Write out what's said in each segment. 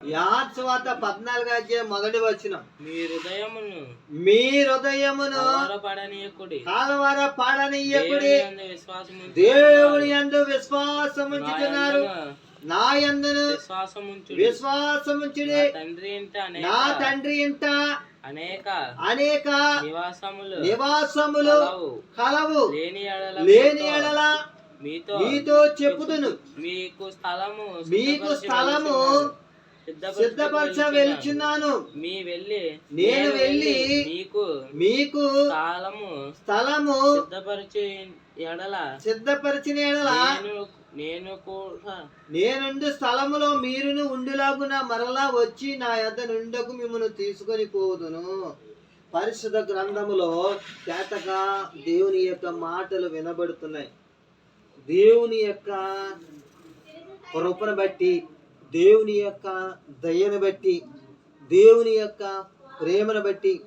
యాత్సవాత పద్నాలుగు అధ్యాయం మొదటి వచ్చిన మీ హృదయమును మీ హృదయమును పడనీయకుడి కాలవార పాడనీయకుడి యందు విశ్వాసం ఉంచుతున్నారు నా విశ్వాసముంచు విశ్వాసముంచుడి. తండ్రి ఇంట నా తండ్రి ఇంట అనేక అనేక నివాసములు నివాసములు కలవు. లేని ఎడల మీతో- మీతో చెప్పుదును. మీకు స్థలము మీకు స్థలము సిద్ధపరచ వెలుచున్నాను. వెలుచున్నాను మీ వెళ్ళి నేను వెళ్ళి మీకు మీకు స్థలము స్థలము సిద్ధపరిచి ఎడల సిద్ధపరిచిన ఎడల నేను నేను కూడా నేనుండు స్థలములో మీరును ఉండులాగున మరలా వచ్చి నా యొద్ద నుండకు మిమ్మల్ని తీసుకొని పోదును పరిశుద్ధ గ్రంథములో చేతగా దేవుని యొక్క మాటలు వినబడుతున్నాయి దేవుని యొక్క కృపను బట్టి దేవుని యొక్క దయను బట్టి దేవుని యొక్క ప్రేమను బట్టి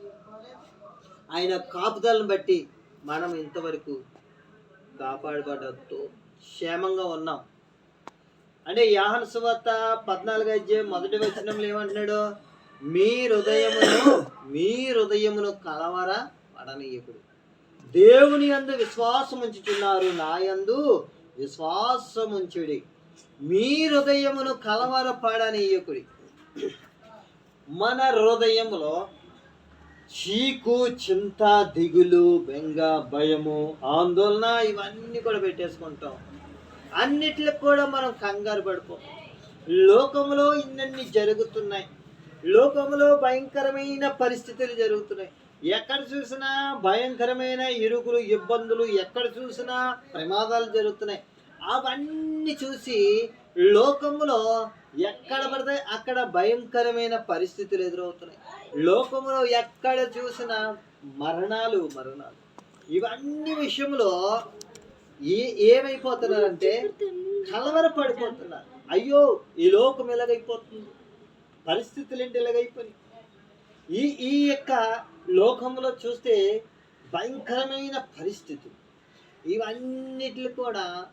ఆయన కాపుదలను బట్టి మనం ఇంతవరకు కాపాడబడతో క్షేమంగా ఉన్నాం. అంటే యాహన సువార్త పద్నాలుగు అధ్యాయం మొదటి వచనంలో ఏమంటున్నాడు? మీ హృదయమును మీ హృదయమును కలవర పడనీయకుడు. దేవుని అందు విశ్వాసం ఉంచుతున్నారు నాయందు విశ్వాసం ఉంచుడి మీ హృదయమును కలవరపడనీయకుడి. మన హృదయములో చీకు చింత దిగులు బెంగ భయము ఆందోళన ఇవన్నీ కూడా పెట్టేసుకుంటాం. అన్నిట్లో కూడా మనం కంగారు పడిపోతాం లోకంలో ఇన్నన్ని జరుగుతున్నాయి. లోకంలో భయంకరమైన పరిస్థితులు జరుగుతున్నాయి. ఎక్కడ చూసినా భయంకరమైన ఇరుకులు ఇబ్బందులు ఎక్కడ చూసినా ప్రమాదాలు జరుగుతున్నాయి. అవన్నీ చూసి లోకములో ఎక్కడ పడితే అక్కడ భయంకరమైన పరిస్థితులు ఎదురవుతున్నాయి. లోకములో ఎక్కడ చూసిన మరణాలు మరణాలు. ఇవన్నీ విషయంలో ఏ ఏమైపోతున్నారంటే కలవరపడిపోతున్నారు. అయ్యో ఈ లోకం ఎలాగైపోతుంది? పరిస్థితులు ఏంటి ఎలాగైపోయి ఈ ఈ యొక్క లోకంలో చూస్తే భయంకరమైన పరిస్థితులు. ఇవన్నిటిని కూడా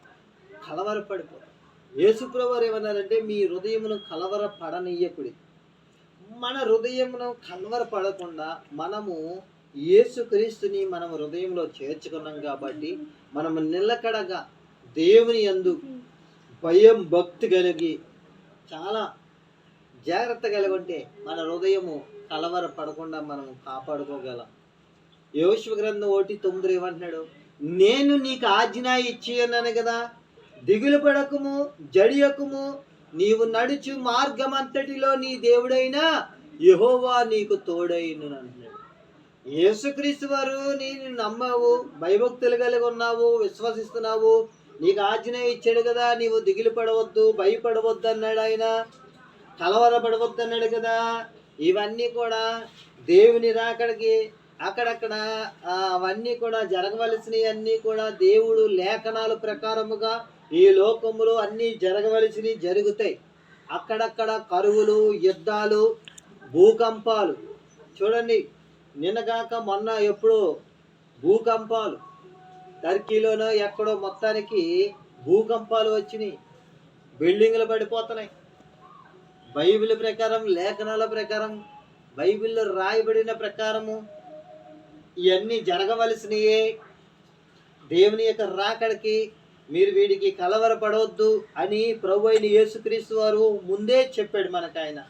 కలవరపడిపోతాయి యేసుప్రవారు ఏమన్నారంటే మీ హృదయమును కలవరపడనీయకుడి. మన హృదయమును కలవరపడకుండా మనము యేసుక్రీస్తుని మనం హృదయంలో చేర్చుకున్నాం కాబట్టి మనము నిలకడగా దేవుని యందు భయం భక్తి కలిగి చాలా జాగ్రత్త కలిగి ఉంటే మన హృదయము కలవర పడకుండా మనం కాపాడుకోగలం. యోశివ గ్రంథం ఒకటి తొమ్మిది ఏమంటున్నాడు నేను నీకు ఆజ్ఞ ఇచ్చి అన్నాను కదా దిగులు పడకము జడియకుము. నీవు నడుచు మార్గమంతటిలో నీ దేవుడైన యహోవా నీకు తోడైను అంటున్నాడు. యేసుక్రీస్తు వారు నేను నమ్మావు భయభక్తులు కలిగి ఉన్నావు విశ్వసిస్తున్నావు. నీకు ఆజ్ఞ ఇచ్చాడు కదా నీవు దిగులు పడవద్దు భయపడవద్దు అన్నాడు ఆయన. కలవరపడవద్దు అన్నాడు కదా. ఇవన్నీ కూడా దేవుని రాకడికి అక్కడక్కడ అవన్నీ కూడా జరగవలసినవి అన్నీ కూడా దేవుడు లేఖనాల ప్రకారముగా ఈ లోకములో అన్నీ జరగవలసినవి జరుగుతాయి. అక్కడక్కడ కరువులు యుద్ధాలు భూకంపాలు. చూడండి నిన్నగాక మొన్న ఎప్పుడో భూకంపాలు. టర్కీలోనో ఎక్కడో మొత్తానికి భూకంపాలు వచ్చినాయి. బిల్డింగ్లు పడిపోతున్నాయి. బైబిల్ ప్రకారం లేఖనాల ప్రకారం బైబిల్లో రాయబడిన ప్రకారము ఇవన్నీ జరగవలసినయే. దేవుని యొక్క రాకడికి మీరు వీడికి కలవరపడవద్దు అని ప్రభు అయిన యేసుక్రీస్తు వారు ముందే చెప్పాడు మనకు ఆయన